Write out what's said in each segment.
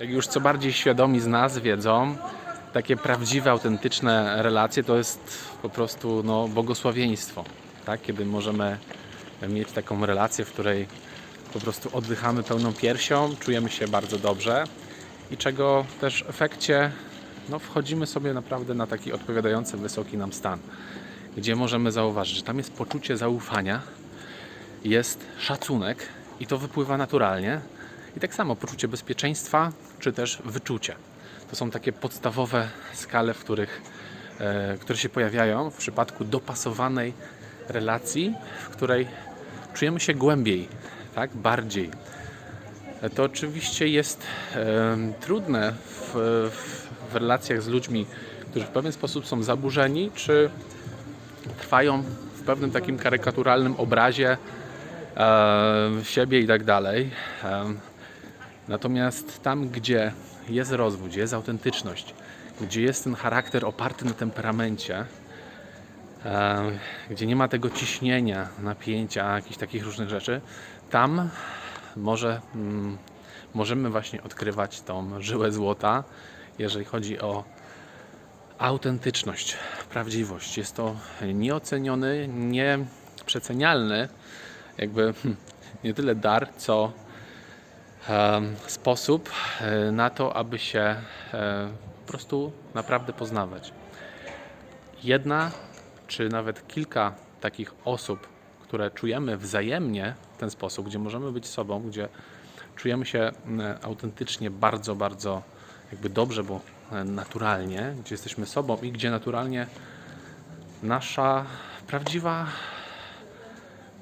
Jak już co bardziej świadomi z nas wiedzą, takie prawdziwe, autentyczne relacje to jest po prostu no, błogosławieństwo. Tak? Kiedy możemy mieć taką relację, w której po prostu oddychamy pełną piersią, czujemy się bardzo dobrze i czego też w efekcie no, wchodzimy sobie naprawdę na taki odpowiadający wysoki nam stan, gdzie możemy zauważyć, że tam jest poczucie zaufania, jest szacunek i to wypływa naturalnie. I tak samo poczucie bezpieczeństwa, czy też wyczucie. To są takie podstawowe skale, w których, e, które się pojawiają w przypadku dopasowanej relacji, w której czujemy się głębiej, tak, bardziej. To oczywiście jest trudne w, w, w relacjach z ludźmi, którzy w pewien sposób są zaburzeni, czy trwają w pewnym takim karykaturalnym obrazie e, siebie i tak dalej. E, natomiast tam, gdzie jest rozwój, gdzie jest autentyczność, gdzie jest ten charakter oparty na temperamencie, e, gdzie nie ma tego ciśnienia, napięcia, jakichś takich różnych rzeczy, tam może mm, możemy właśnie odkrywać tą żyłę złota, jeżeli chodzi o autentyczność, prawdziwość. Jest to nieoceniony, nieprzecenialny, jakby hmm, nie tyle dar, co sposób e, na to, aby się e, po prostu naprawdę poznawać. Jedna czy nawet kilka takich osób, które czujemy wzajemnie w ten sposób, gdzie możemy być sobą, gdzie czujemy się autentycznie bardzo, bardzo jakby dobrze, bo e, naturalnie, gdzie jesteśmy sobą i gdzie naturalnie nasza prawdziwa,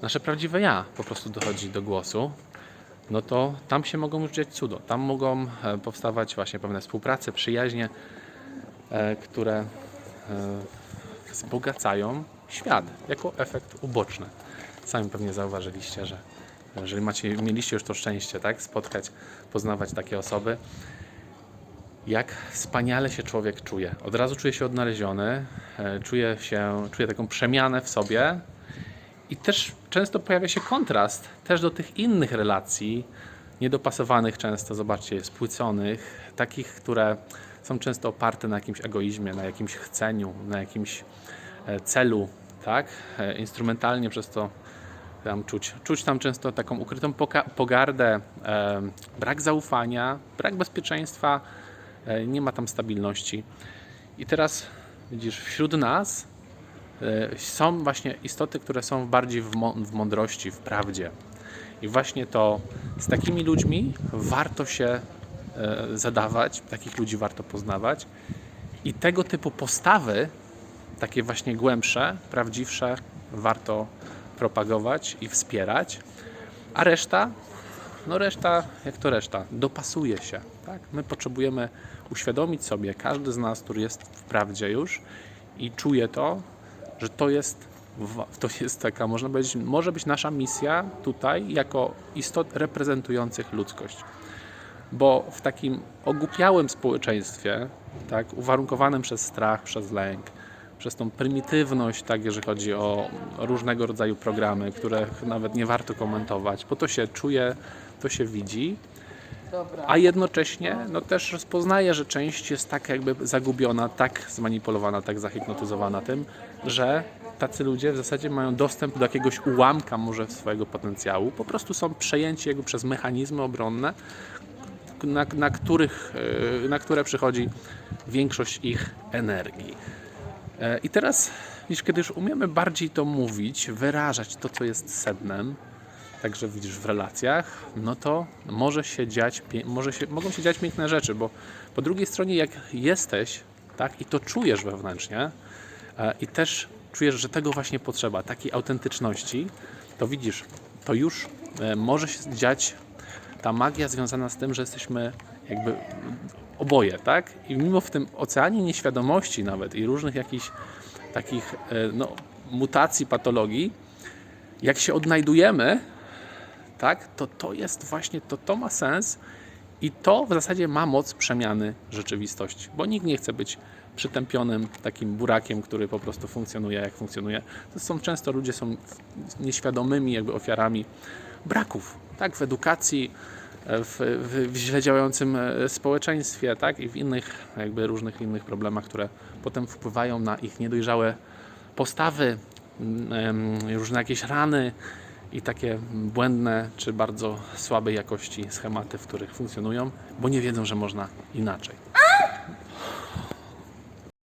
nasze prawdziwe ja po prostu dochodzi do głosu, no to tam się mogą dziać cudo. Tam mogą e, powstawać właśnie pewne współprace, przyjaźnie, e, które e, wzbogacają świat jako efekt uboczny. Sami pewnie zauważyliście, że jeżeli macie, mieliście już to szczęście, tak, spotkać, poznawać takie osoby, jak wspaniale się człowiek czuje. Od razu czuje się odnaleziony, czuje, się, czuje taką przemianę w sobie i też często pojawia się kontrast też do tych innych relacji, niedopasowanych często, zobaczcie, spłyconych, takich, które są często oparte na jakimś egoizmie, na jakimś chceniu, na jakimś e, celu, tak? E, Instrumentalnie przez to tam czuć, czuć tam często taką ukrytą pogardę, e, brak zaufania, brak bezpieczeństwa, nie ma tam stabilności. I teraz widzisz, wśród nas są właśnie istoty, które są bardziej w, mą- w mądrości, w prawdzie. I właśnie to z takimi ludźmi warto się e, zadawać, takich ludzi warto poznawać. I tego typu postawy, takie właśnie głębsze, prawdziwsze, warto propagować i wspierać. A reszta, no reszta, jak to reszta, dopasuje się. Tak? My potrzebujemy uświadomić sobie, każdy z nas, który jest w prawdzie już i czuje to, że to jest, to jest taka, można powiedzieć, może być nasza misja tutaj, jako istot reprezentujących ludzkość. Bo w takim ogłupiałym społeczeństwie, tak, uwarunkowanym przez strach, przez lęk, przez tą prymitywność, tak, jeżeli chodzi o różnego rodzaju programy, których nawet nie warto komentować, bo to się czuje, to się widzi, a jednocześnie no, też rozpoznaje, że część jest tak jakby zagubiona, tak zmanipulowana, tak zahipnotyzowana tym, że tacy ludzie w zasadzie mają dostęp do jakiegoś ułamka może swojego potencjału, po prostu są przejęci jakby przez mechanizmy obronne, na, na, których, e, na które przychodzi większość ich energii. E, I teraz, kiedy już umiemy bardziej to mówić, wyrażać to, co jest sednem, także widzisz w relacjach, no to może się dziać, może się, mogą się dziać piękne rzeczy, bo po drugiej stronie, jak jesteś, tak, i to czujesz wewnętrznie, e, i też czujesz, że tego właśnie potrzeba, takiej autentyczności, to widzisz, to już e, może się dziać ta magia związana z tym, że jesteśmy jakby oboje, tak? I mimo w tym oceanie nieświadomości nawet i różnych jakichś takich e, no, mutacji, patologii, jak się odnajdujemy, tak, to to jest właśnie, to to ma sens i to w zasadzie ma moc przemiany rzeczywistości, bo nikt nie chce być przytępionym takim burakiem, który po prostu funkcjonuje jak funkcjonuje. To są często ludzie są nieświadomymi jakby ofiarami braków, tak, w edukacji, w, w, w źle działającym e, społeczeństwie, tak? I w innych, jakby różnych innych problemach, które potem wpływają na ich niedojrzałe postawy, różne jakieś rany i takie błędne czy bardzo słabej jakości schematy, w których funkcjonują, bo nie wiedzą, że można inaczej.